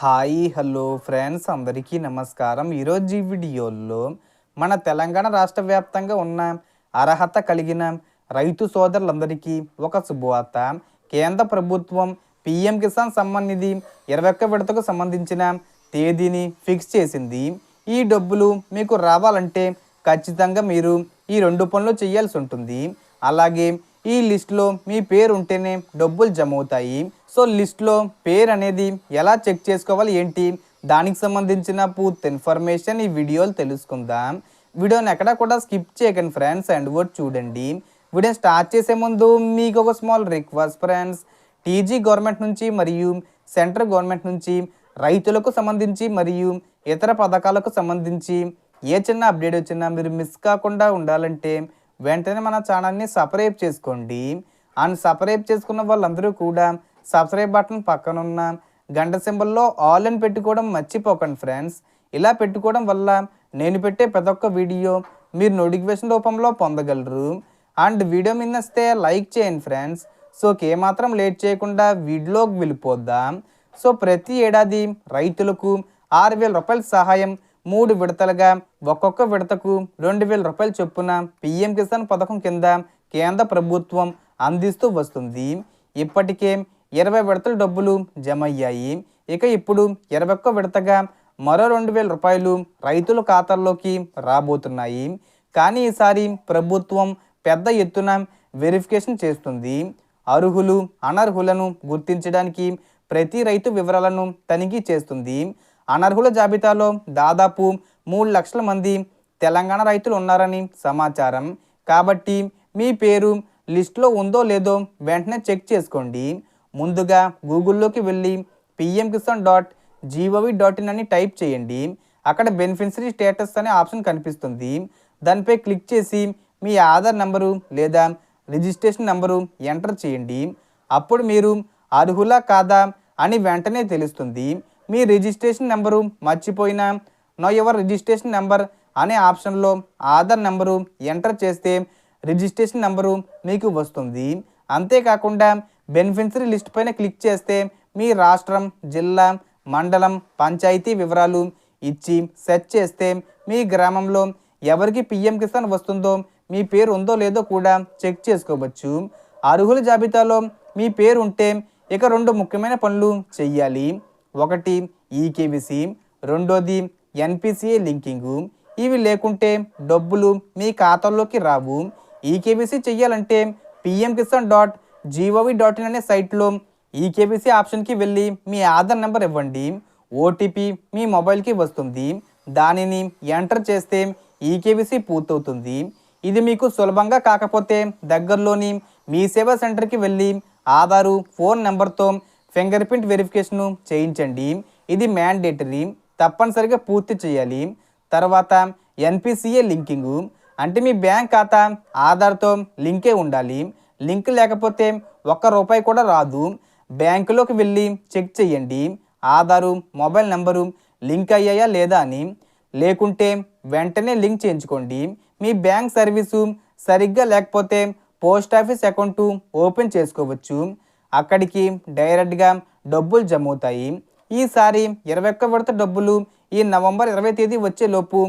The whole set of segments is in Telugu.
హాయ్ హలో ఫ్రెండ్స్ అందరికీ నమస్కారం. ఈరోజు ఈ వీడియోలో మన తెలంగాణ రాష్ట్ర వ్యాప్తంగా ఉన్న అర్హత కలిగిన రైతు సోదరులందరికీ ఒక శుభవార్త. కేంద్ర ప్రభుత్వం పిఎం కిసాన్ సమ్మాన్ నిధి ఇరవై ఒక్క విడతకు సంబంధించిన తేదీని ఫిక్స్ చేసింది. ఈ డబ్బులు మీకు రావాలంటే ఖచ్చితంగా మీరు ఈ రెండు పనులు చేయాల్సి ఉంటుంది. అలాగే ఈ లిస్ట్లో మీ పేరు ఉంటేనే డబ్బులు జమ అవుతాయి సో లిస్ట్లో పేరు అనేది ఎలా చెక్ చేసుకోవాలి ఏంటి? దానికి సంబంధించిన పూర్తి ఇన్ఫర్మేషన్ ఈ వీడియోలు తెలుసుకుందాం. వీడియోని ఎక్కడా కూడా స్కిప్ చేయకండి ఫ్రెండ్స్ అండ్ వర్డ్ చూడండి. వీడియో స్టార్ట్ చేసే ముందు మీకు ఒక small request friends. TG government నుంచి మరియు సెంట్రల్ గవర్నమెంట్ నుంచి రైతులకు సంబంధించి మరియు ఇతర పథకాలకు సంబంధించి ఏ చిన్న అప్డేట్ వచ్చినా మీరు మిస్ కాకుండా ఉండాలంటే వెంటనే మన ఛానల్ని సబ్స్క్రైబ్ చేసుకోండి. అండ్ సబ్స్క్రైబ్ చేసుకున్న వాళ్ళందరూ కూడా సబ్స్క్రైబ్ బటన్ పక్కన ఉన్న గంట సింబల్లో ఆల్ అని పెట్టుకోవడం మర్చిపోకండి ఫ్రెండ్స్. ఇలా పెట్టుకోవడం వల్ల నేను పెట్టే ప్రతి ఒక్క వీడియో మీరు నోటిఫికేషన్ రూపంలో పొందగలరు. అండ్ వీడియో మీద వస్తే లైక్ చేయండి ఫ్రెండ్స్. సో ఏమాత్రం లేట్ చేయకుండా వీడియోకి వెళ్ళిపోద్దాం సో ప్రతి ఏడాది రైతులకు ఆరు వేల రూపాయల సహాయం మూడు విడతలుగా. ఒక్కొక్క విడతకు రెండు వేల రూపాయల చొప్పున పిఎం కిసాన్ పథకం కింద కేంద్ర ప్రభుత్వం అందిస్తూ వస్తుంది. ఇప్పటికే ఇరవై విడతల డబ్బులు జమ అయ్యాయి ఇక ఇప్పుడు ఇరవై ఒక్క విడతగా మరో రెండు వేల రూపాయలు రైతుల ఖాతాల్లోకి రాబోతున్నాయి. కానీ ఈసారి ప్రభుత్వం పెద్ద ఎత్తున వెరిఫికేషన్ చేస్తుంది. అర్హులు అనర్హులను గుర్తించడానికి ప్రతి రైతు వివరాలను తనిఖీ చేస్తుంది. అనర్హుల జాబితాలో దాదాపు మూడు లక్షల మంది తెలంగాణ రైతులు ఉన్నారని సమాచారం. కాబట్టి మీ పేరు లిస్టులో ఉందో లేదో వెంటనే చెక్ చేసుకోండి. ముందుగా గూగుల్లోకి వెళ్ళి PM Kisan dot G O V dot in అని టైప్ చేయండి. అక్కడ బెనిఫిషరీ స్టేటస్ అనే ఆప్షన్ కనిపిస్తుంది. దానిపై క్లిక్ చేసి మీ ఆధార్ నంబరు లేదా రిజిస్ట్రేషన్ నంబరు ఎంటర్ చేయండి. అప్పుడు మీరు అర్హులా కాదా అని వెంటనే తెలుస్తుంది. మీ రిజిస్ట్రేషన్ నెంబరు మర్చిపోయినా నో యువర్ రిజిస్ట్రేషన్ నెంబర్ అనే ఆప్షన్లో ఆధార్ నెంబరు ఎంటర్ చేస్తే రిజిస్ట్రేషన్ నెంబరు మీకు వస్తుంది. అంతేకాకుండా బెనిఫిషరీ లిస్ట్ పైన క్లిక్ చేస్తే మీ రాష్ట్రం జిల్లా మండలం పంచాయతీ వివరాలు ఇచ్చి సెర్చ్ చేస్తే మీ గ్రామంలో ఎవరికి పిఎం కిసాన్ వస్తుందో మీ పేరు ఉందో లేదో కూడా చెక్ చేసుకోవచ్చు. అర్హుల జాబితాలో మీ పేరు ఉంటే ఇక రెండు ముఖ్యమైన పనులు చెయ్యాలి. ఒకటి ఈకేబీసీ రెండోది ఎన్పిసిఏ లింకింగు. ఇవి లేకుంటే డబ్బులు మీ ఖాతాల్లోకి రావు. ఈకేబీసీ చెయ్యాలంటే PM Kisan dot G O V dot in అనే సైట్లో ఈకేబీసీ ఆప్షన్కి వెళ్ళి మీ ఆధార్ నెంబర్ ఇవ్వండి. ఓటీపీ మీ మొబైల్కి వస్తుంది. దానిని ఎంటర్ చేస్తే ఈకేబీసీ పూర్తవుతుంది. ఇది మీకు సులభంగా కాకపోతే దగ్గరలోని మీ సేవా సెంటర్కి వెళ్ళి ఆధారు ఫోన్ నెంబర్తో ఫింగర్ ప్రింట్ వెరిఫికేషను చేయించండి. ఇది మ్యాండేటరీ. తప్పనిసరిగా పూర్తి చేయాలి. తర్వాత ఎన్పిసిఏ లింకింగు. అంటే మీ బ్యాంక్ ఖాతా ఆధార్తో లింకే ఉండాలి. లింక్ లేకపోతే ఒక్క రూపాయి కూడా రాదు. బ్యాంకులోకి వెళ్ళి చెక్ చేయండి. ఆధారు మొబైల్ నెంబరు లింక్ అయ్యాయా లేదా అని. లేకుంటే వెంటనే లింక్ చేయించుకోండి. మీ బ్యాంక్ సర్వీసు సరిగ్గా లేకపోతే పోస్ట్ ఆఫీస్ అకౌంటు ఓపెన్ చేసుకోవచ్చు. అక్కడికి డైరెక్ట్గా డబ్బులు జమ అవుతాయి ఈసారి ఇరవై ఒక్క విడత డబ్బులు ఈ నవంబర్ ఇరవై తేదీ వచ్చేలోపు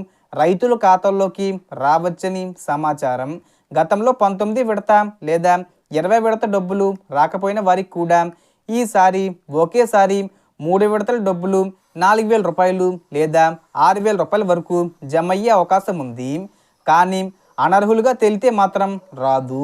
రైతుల ఖాతాల్లోకి రావచ్చని సమాచారం. గతంలో పంతొమ్మిది విడత లేదా ఇరవై విడత డబ్బులు రాకపోయిన వారికి కూడా ఈసారి ఒకేసారి మూడు విడతల డబ్బులు నాలుగు వేల రూపాయలు లేదా ఆరు వేల రూపాయల వరకు జమ అయ్యే అవకాశం ఉంది. కానీ అనర్హులుగా తెలితే మాత్రం రాదు.